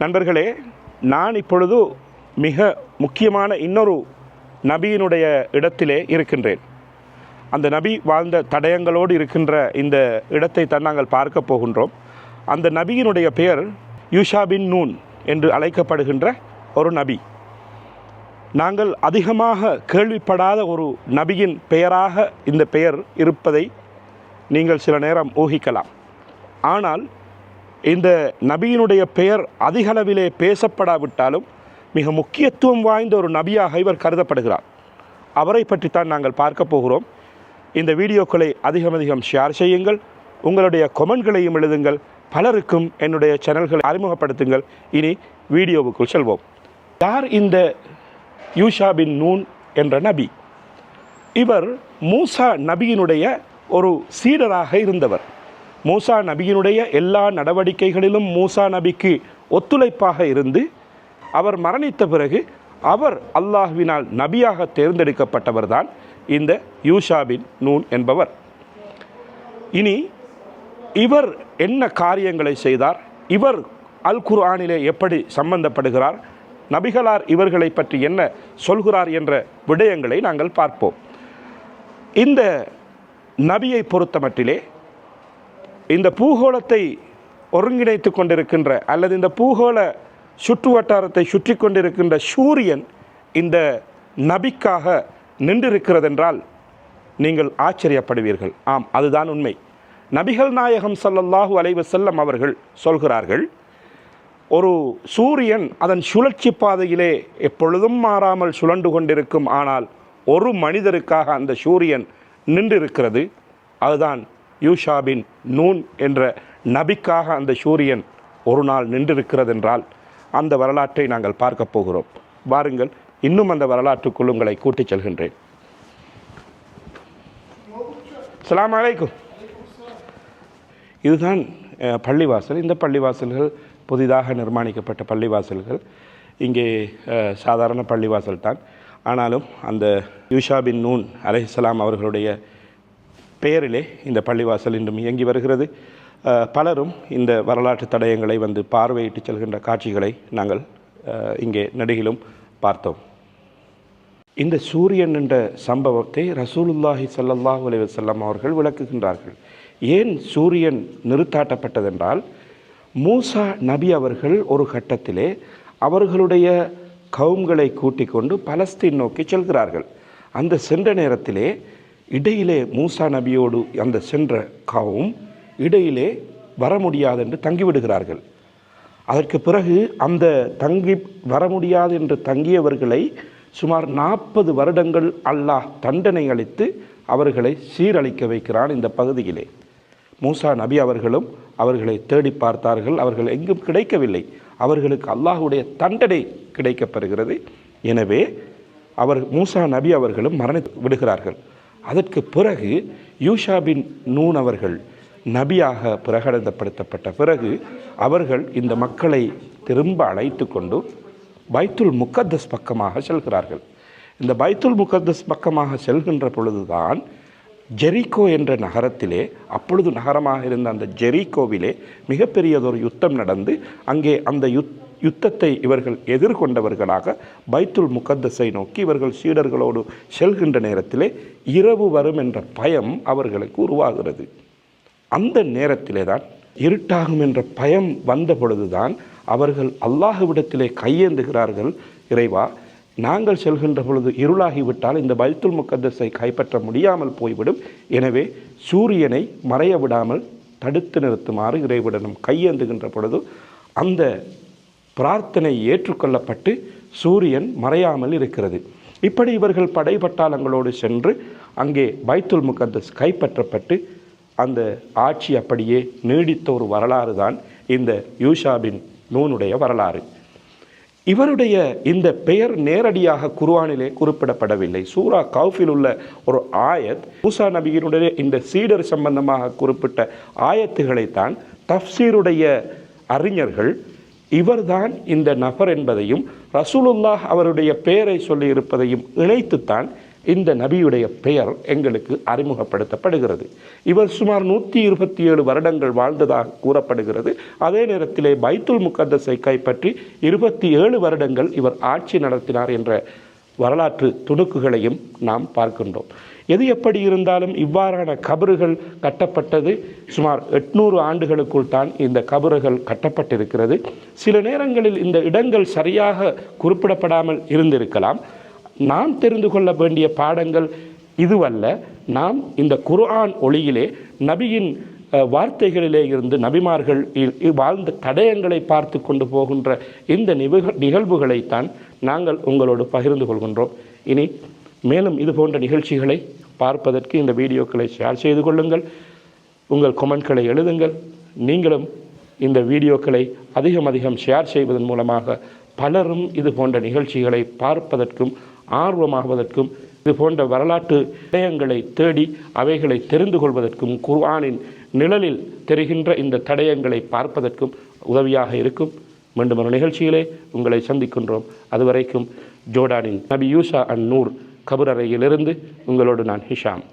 நண்பர்களே நான் இப்பொழுது மிக முக்கியமான இன்னொரு நபியினுடைய இடத்திலே இருக்கின்றேன். அந்த நபி வாழ்ந்த தடயங்களோடு இருக்கின்ற இந்த இடத்தை தான் நாங்கள் பார்க்க போகின்றோம். அந்த நபியினுடைய பெயர் யூஷா பின் நூன் என்று அழைக்கப்படுகின்ற ஒரு நபி. நாங்கள் அதிகமாக கேள்விப்படாத ஒரு நபியின் பெயராக இந்த பெயர் இருப்பதை நீங்கள் சில நேரம் ஊகிக்கலாம். ஆனால் இந்த நபியினுடைய பெயர் அதிகளவிலே பேசப்படாவிட்டாலும் மிக முக்கியத்துவம் வாய்ந்த ஒரு நபியாக இவர் கருதப்படுகிறார். அவரை பற்றித்தான் நாங்கள் பார்க்க போகிறோம். இந்த வீடியோக்களை அதிகம் அதிகம் ஷேர் செய்யுங்கள். உங்களுடைய கொமெண்ட்களையும் எழுதுங்கள். பலருக்கும் என்னுடைய சேனல்களை அறிமுகப்படுத்துங்கள். இனி வீடியோவுக்குள் செல்வோம். யார் இந்த யூஷா பின் நூன் என்ற நபி? இவர் மூசா நபியினுடைய ஒரு சீடராக இருந்தவர். மூசா நபியினுடைய எல்லா நடவடிக்கைகளிலும் மூசா நபிக்கு ஒத்துழைப்பாக இருந்து அவர் மரணித்த பிறகு அவர் அல்லாஹ்வினால் நபியாக தேர்ந்தெடுக்கப்பட்டவர்தான் இந்த யூஷாபின் நூன் என்பவர். இனி இவர் என்ன காரியங்களை செய்தார்? இவர் அல் குர்ஆனிலே எப்படி சம்பந்தப்படுகிறார்? நபிகளார் இவர்களை பற்றி என்ன சொல்கிறார் என்ற விடயங்களை நாங்கள் பார்ப்போம். இந்த நபியை பொறுத்தமட்டிலே இந்த பூகோளத்தை ஒருங்கிணைத்து கொண்டிருக்கின்ற அல்லது இந்த பூகோள சுற்று வட்டாரத்தை சுற்றி கொண்டிருக்கின்ற சூரியன் இந்த நபிக்காக நின்றிருக்கிறதென்றால் நீங்கள் ஆச்சரியப்படுவீர்கள். ஆம் அதுதான் உண்மை. நபிகள் நாயகம் சல்லல்லாஹு அலைஹி செல்லம் அவர்கள் சொல்கிறார்கள் ஒரு சூரியன் அதன் சுழற்சி பாதையிலே எப்பொழுதும் மாறாமல் சுழண்டு கொண்டிருக்கும் ஆனால் ஒரு மனிதருக்காக அந்த சூரியன் நின்றிருக்கிறது. அதுதான் யூஷாபின் நூன் என்ற நபிக்காக அந்த சூரியன் ஒரு நாள் நின்றிருக்கிறதென்றால் அந்த வரலாற்றை நாங்கள் பார்க்கப் போகிறோம். வாருங்கள் இன்னும் அந்த வரலாற்றுக்குள் உங்களை கூட்டிச் செல்கின்றேன். சலாம் அலைக்கும். இதுதான் பள்ளிவாசல். இந்த பள்ளிவாசல்கள் புதிதாக நிர்மாணிக்கப்பட்ட பள்ளிவாசல்கள். இங்கே சாதாரண பள்ளிவாசல் தான் ஆனாலும் அந்த யூஷா பின் நூன் அலைஹிஸ்ஸலாம் அவர்களுடைய பெயரிலே இந்த பள்ளிவாசல் இன்றும் இயங்கி வருகிறது. பலரும் இந்த வரலாற்று தடயங்களை வந்து பார்வையிட்டு செல்கின்ற காட்சிகளை நாங்கள் இங்கே நெடுகிலும் பார்த்தோம். இந்த சூரியன் என்ற சம்பவத்தை ரசூலுல்லாஹி சல்லல்லாஹ் அலைஹி அவர்கள் விளக்குகின்றார்கள். ஏன் சூரியன் நிறுத்தாட்டப்பட்டதென்றால் மூசா நபி அவர்கள் ஒரு கட்டத்திலே அவர்களுடைய கவும்களை கூட்டிக் கொண்டு பலஸ்தீன் நோக்கி செல்கிறார்கள். அந்த சென்ற நேரத்திலே இடையிலே மூசா நபியோடு அந்த சென்ற காவும் இடையிலே வர முடியாது என்று தங்கிவிடுகிறார்கள். அதற்கு பிறகு அந்த தங்கி வர முடியாது என்று தங்கியவர்களை சுமார் நாற்பது வருடங்கள் அல்லாஹ் தண்டனை அளித்து அவர்களை சீரழிக்க வைக்கிறான் இந்த பகுதியிலே. மூசா நபி அவர்களும் அவர்களை தேடி பார்த்தார்கள். அவர்கள் எங்கும் கிடைக்கவில்லை. அவர்களுக்கு அல்லாஹுடைய தண்டனை கிடைக்கப்பெறுகிறது எனவே அவர் மூசா நபி அவர்களும் மரணித்து விடுகிறார்கள். அதற்கு பிறகு யூஷாபின் நூன் அவர்கள் நபியாக பிரகடனப்படுத்தப்பட்ட பிறகு அவர்கள் இந்த மக்களை திரும்ப அழைத்து கொண்டு பைத்துல் முக்கத்தஸ் பக்கமாக செல்கிறார்கள். இந்த பைத்துல் முக்கத்தஸ் பக்கமாக செல்கின்ற பொழுதுதான் ஜெரிகோ என்ற நகரத்திலே அப்பொழுது நகரமாக இருந்த அந்த ஜெரிகோவிலே மிகப்பெரியதொரு யுத்தம் நடந்து அங்கே அந்த யுத் யுத்தத்தை இவர்கள் எதிர்கொண்டவர்களாக பைத்துல் முகத்தஸை நோக்கி இவர்கள் சீடர்களோடு செல்கின்ற நேரத்திலே இரவு வரும் என்ற பயம் அவர்களுக்கு உருவாகிறது. அந்த நேரத்திலே தான் இருட்டாகும் என்ற பயம் வந்த பொழுதுதான் அவர்கள் அல்லாஹுவிடத்திலே கையேந்துகிறார்கள். இறைவா நாங்கள் செல்கின்ற பொழுது இருளாகிவிட்டால் இந்த பைத்துல் முக்கத்தஸை கைப்பற்ற முடியாமல் போய்விடும். எனவே சூரியனை மறைய விடாமல் தடுத்து நிறுத்துமாறு இறைவிடனும் கையேந்துகின்ற பொழுது அந்த பிரார்த்தனை ஏற்றுக்கொள்ளப்பட்டு சூரியன் மறையாமல் இருக்கிறது. இப்படி இவர்கள் படைப்பட்டாளங்களோடு சென்று அங்கே பைத்துல் முகந்தஸ் கைப்பற்றப்பட்டு அந்த ஆட்சி அப்படியே நீடித்த ஒரு வரலாறு தான் இந்த யூஷாபின் நூனுடைய வரலாறு. இவருடைய இந்த பெயர் நேரடியாக குர்வானிலே குறிப்பிடப்படவில்லை. சூரா கவுஃபில் உள்ள ஒரு ஆயத் மூசா நபியினுடைய இந்த சீடர் சம்பந்தமாக குறிப்பிட்ட ஆயத்துகளைத்தான் தஃப்சீருடைய அறிஞர்கள் இவர்தான் இந்த நபர் என்பதையும் ரசூலுல்லாஹ் அவருடைய பெயரை சொல்லியிருப்பதையும் இணைத்துத்தான் இந்த நபியுடைய பெயர் எங்களுக்கு அறிமுகப்படுத்தப்படுகிறது. இவர் சுமார் நூற்றி இருபத்தி ஏழு வருடங்கள் வாழ்ந்ததாக கூறப்படுகிறது. அதே நேரத்திலே பைத்துல் முகத்தஸை கைப்பற்றி இருபத்தி ஏழு வருடங்கள் இவர் ஆட்சி நடத்தினார் என்ற வரலாற்று துணுக்குகளையும் நாம் பார்க்கின்றோம். எது எப்படி இருந்தாலும் இவ்வாறான கபறுகள் கட்டப்பட்டது. சுமார் எட்நூறு ஆண்டுகளுக்குள் தான் இந்த கபறுகள் கட்டப்பட்டிருக்கிறது. சில நேரங்களில் இந்த இடங்கள் சரியாக குறிப்பிடப்படாமல் இருந்திருக்கலாம். நாம் தெரிந்து கொள்ள வேண்டிய பாடங்கள் இதுவல்ல. நாம் இந்த குர்ஆன் ஒளியிலே நபியின் வார்த்தைகளிலே இருந்து நபிமார்கள் இ- வாழ்ந்த தடயங்களை பார்த்து கொண்டு போகின்ற இந்த நிகழ் நிகழ்வுகளைத்தான் நாங்கள் உங்களோடு பகிர்ந்து கொள்கின்றோம். இனி மேலும் இது போன்ற நிகழ்ச்சிகளை பார்ப்பதற்கு இந்த வீடியோக்களை ஷேர் செய்து கொள்ளுங்கள். உங்கள் கொமெண்ட்களை எழுதுங்கள். நீங்களும் இந்த வீடியோக்களை அதிகம் அதிகம் ஷேர் செய்வதன் மூலமாக பலரும் இது போன்ற நிகழ்ச்சிகளை பார்ப்பதற்கும் ஆர்வமாகுவதற்கும் இது போன்ற வரலாற்று விடயங்களை தேடி அவைகளை தெரிந்து கொள்வதற்கும் குர்ஆனின் நிழலில் தெரிகின்ற இந்த தடயங்களை பார்ப்பதற்கும் உதவியாக இருக்கும். மீண்டும் ஒரு நிகழ்ச்சியிலே உங்களை சந்திக்கின்றோம். அதுவரைக்கும் ஜோர்டானின் நபி யூசா அன் நூர் கபுரறையிலிருந்து உங்களோடு நான் ஹிஷாம்.